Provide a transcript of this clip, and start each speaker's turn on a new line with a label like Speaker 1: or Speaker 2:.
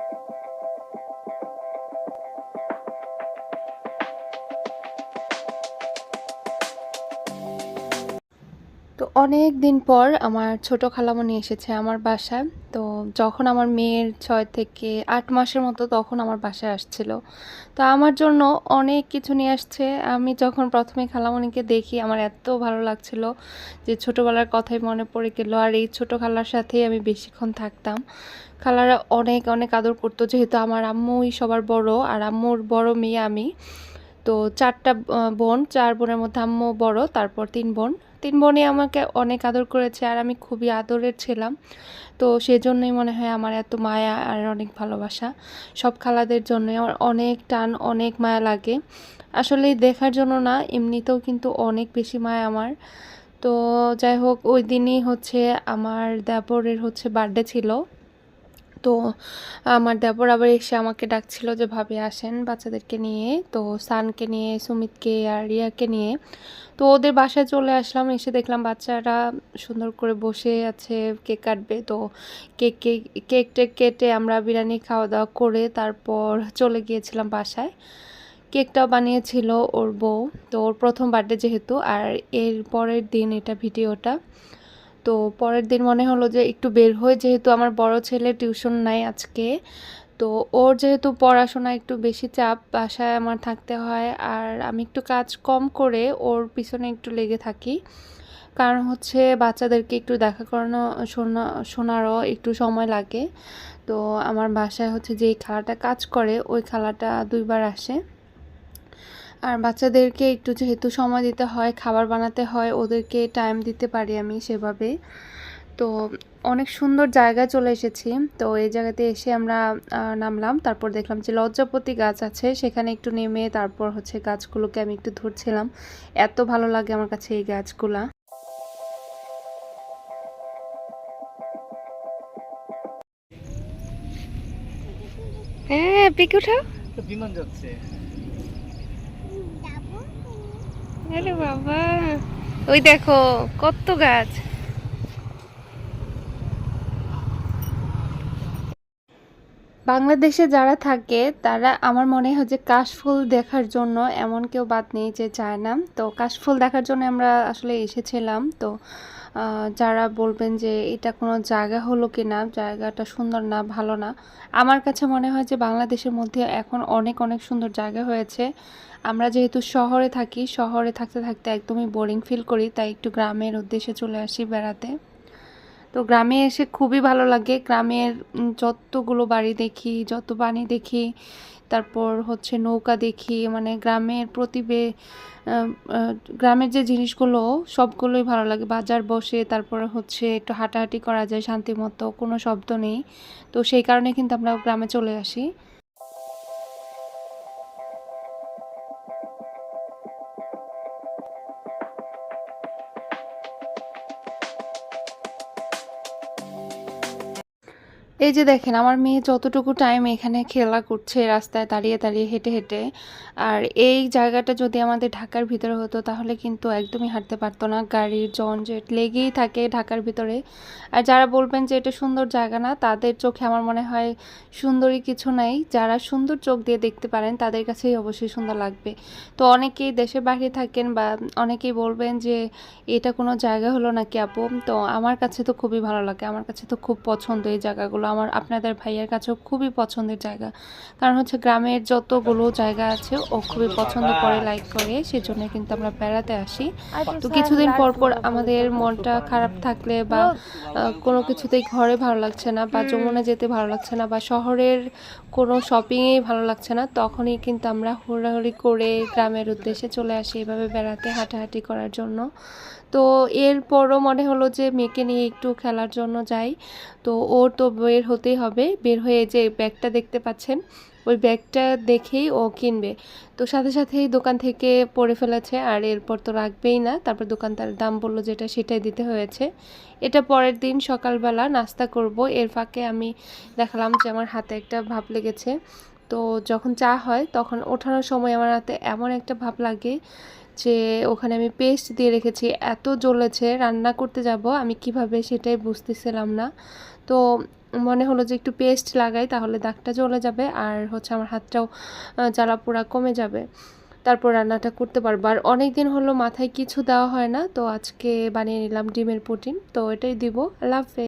Speaker 1: thank you তো অনেক দিন পর আমার ছোট খালামণি এসেছে আমার বাসায়। তো যখন আমার মেয়ের ছয় থেকে আট মাসের মতো তখন আমার বাসায় আসছিল। তো আমার জন্য অনেক কিছু নিয়ে আসছে। আমি যখন প্রথমে খালামণিকে দেখি, আমার এত ভালো লাগছিল যে ছোটোবেলার কথাই মনে পড়ে গেল। আর এই ছোটো খালার সাথেই আমি বেশিক্ষণ থাকতাম। খালারা অনেক অনেক আদর করতো, যেহেতু আমার আম্মুই সবার বড়, আর আম্মুর বড় মেয়ে আমি। তো চারটা বোন, চার বোনের মধ্যে আম্মু বড়, তারপর তিন বোন। তিন বোনই আমাকে অনেক আদর করেছে আর আমি খুবই আদরের ছিলাম। তো সেজন্যই মনে হয় আমার এত মায়া আর অনেক ভালোবাসা। সব খালাদের জন্যই আমার অনেক টান, অনেক মায়া লাগে। আসলে দেখার জন্য না, এমনিতেও কিন্তু অনেক বেশি মায়া আমার। তো যাই হোক, ওই দিনই হচ্ছে আমার দেবরের হচ্ছে বার্থডে ছিল। তো আমার দেবর আবার এসে আমাকে ডাকছিল যে, ভাবি, আসেন বাচ্চাদেরকে নিয়ে। তো সানকে নিয়ে, সুমিতকে আর রিয়াকে নিয়ে তো ওদের বাসায় চলে আসলাম। এসে দেখলাম বাচ্চারা সুন্দর করে বসে আছে, কেক কাটবে। তো কেক কেক টেক কেটে আমরা বিরিয়ানি খাওয়া দাওয়া করে তারপর চলে গিয়েছিলাম বাসায়। কেকটাও বানিয়েছিল ওর বউ। তো ওর প্রথম বার্থডে যেহেতু, আর এর পরের দিন এটা ভিডিওটা। তো পরের দিন মনে হলো যে একটু বের হয়ে যেহেতু আমার বড় ছেলে টিউশন নাই আজকে। তো ওর যেহেতু পড়াশোনা একটু বেশি চাপ, বাসায় আমার থাকতে হয়, আর আমি একটু কাজ কম করে ওর পিছনে একটু লেগে থাকি। কারণ হচ্ছে বাচ্চাদেরকে একটু দেখা করানো, শোনা, শোনারও একটু সময় লাগে। তো আমার বাসায় হচ্ছে যেই খালাটা কাজ করে, ওই খালাটা দুইবার আসে। আর বাচ্চাদেরকে একটু যেহেতু সময় দিতে হয় খাবার বানাতে হয় ওদেরকে টাইম দিতে পারি আমি সেভাবে। তো অনেক সুন্দর জায়গায় চলে এসেছি। তো এই জায়গাতে এসে আমরা নামলাম তারপর দেখলাম যে লজ্জাপতি গাছ আছে। সেখানে একটু নেমে তারপর হচ্ছে গাছগুলোকে আমি একটু ধরছিলাম। এত ভালো লাগে আমার কাছে এই গাছগুলা। হ্যাঁ পিকে উঠাও।
Speaker 2: বিমান যাচ্ছে।
Speaker 1: আরে বাবা। ওই দেখো কত গাছ। বাংলাদেশে যারা থাকে, তারা আমার মনে হয় যে কাশফুল দেখার জন্য এমন কেউ বাদ নেই যে চায় না। তো কাশফুল দেখার জন্য আমরা আসলে এসেছিলাম। তো যারা বলবেন যে এটা কোনো জায়গা হলো কি না জায়গাটা সুন্দর না, ভালো না, আমার কাছে মনে হয় যে বাংলাদেশের মধ্যে এখন অনেক অনেক সুন্দর জায়গা হয়েছে। আমরা যেহেতু শহরে থাকি, শহরে থাকতে থাকতে একদমই বোরিং ফিল করি, তাই একটু গ্রামের উদ্দেশ্যে চলে আসি বেড়াতে। তো গ্রামে এসে খুবই ভালো লাগে। গ্রামের যতগুলো বাড়ি দেখি, যত পানি দেখি, তারপর হচ্ছে নৌকা দেখি মানে গ্রামের প্রতিবে গ্রামের যে জিনিসগুলো, সবগুলোই ভালো লাগে। বাজার বসে, তারপরে হচ্ছে একটু হাঁটাহাঁটি করা যায় শান্তি মতো কোনো শব্দ নেই। তো সেই কারণে কিন্তু আমরা গ্রামে চলে আসি। এই যে দেখেন, আমার মেয়ে যতটুকু টাইম এখানে খেলা করছে, রাস্তায় দাঁড়িয়ে দাঁড়িয়ে হেঁটে হেঁটে, আর এই জায়গাটা যদি আমাদের ঢাকার ভিতরে হতো, তাহলে কিন্তু একদমই হাঁটতে পারতো না। গাড়ির জঞ্জট লেগেই থাকে ঢাকার ভিতরে। আর যারা বলবেন যে এটা সুন্দর জায়গা না, তাদের চোখে আমার মনে হয় সুন্দরী কিছু নাই। যারা সুন্দর চোখ দিয়ে দেখতে পারেন, তাদের কাছেই অবশ্যই সুন্দর লাগবে। তো অনেকেই দেশের বাইরে থাকেন বা অনেকেই বলবেন যে, এটা কোনো জায়গা হলো নাকি আপু? তো আমার কাছে তো খুবই ভালো লাগে। আমার কাছে তো খুব পছন্দ এই জায়গাগুলো। আমার আপনাদের ভাইয়ের কাছেও খুবই পছন্দের জায়গা। কারণ হচ্ছে গ্রামের যতগুলো জায়গা আছে, ও খুবই পছন্দ করে লাইক করে, সেজন্য কিন্তু আমরা বেড়াতে আসি। তো কিছুদিন পর পর আমাদের মনটা খারাপ থাকলে বা কোনো কিছুতেই ঘরে ভালো লাগছে না বা যমুনা যেতে ভালো লাগছে না বা শহরের কোনো শপিংয়েই ভালো লাগছে না, তখনই কিন্তু আমরা হুড়াহুড়ি করে গ্রামের উদ্দেশ্যে চলে আসি এভাবে বেড়াতে হাঁটাহাঁটি করার জন্য। তো এরপরও মনে হলো যে মেয়েকে নিয়ে একটু খেলার জন্য যাই। তো ওর তো বের হতেই হবে। বের হয়ে যে ব্যাগটা দেখতে পাচ্ছেন, ওই ব্যাগটা দেখেই ও কিনবে। তো সাথে সাথেই দোকান থেকে পড়ে ফেলেছে, আর এরপর তো রাখবেই না। তারপর দোকানদার দাম বলল যেটা সেটাই দিতে হয়েছে। এটা পরের দিন সকালবেলা নাস্তা করব। এর ফাঁকে আমি দেখালাম যে আমার হাতে একটা ভাব লেগেছে। তো যখন চা হয় তখন ওঠানোর সময় আমার হাতে এমন একটা ভাব লাগে যে ওখানে আমি পেস্ট দিয়ে রেখেছি। এত জ্বলেছে, রান্না করতে যাব, আমি কীভাবে সেটাই বুঝতেছিলাম না। তো মনে হলো যে একটু পেস্ট লাগাই, তাহলে দাগটা চলে যাবে আর হচ্ছে আমার হাতটাও জ্বালা পোড়া কমে যাবে। তারপর রান্নাটা করতে পারব। আর অনেক দিন হলো মাথায় কিছু দেওয়া হয় না, তো আজকে বানিয়ে নিলাম ডিমের প্রোটিন তো এটাই দিব। আল্লাহ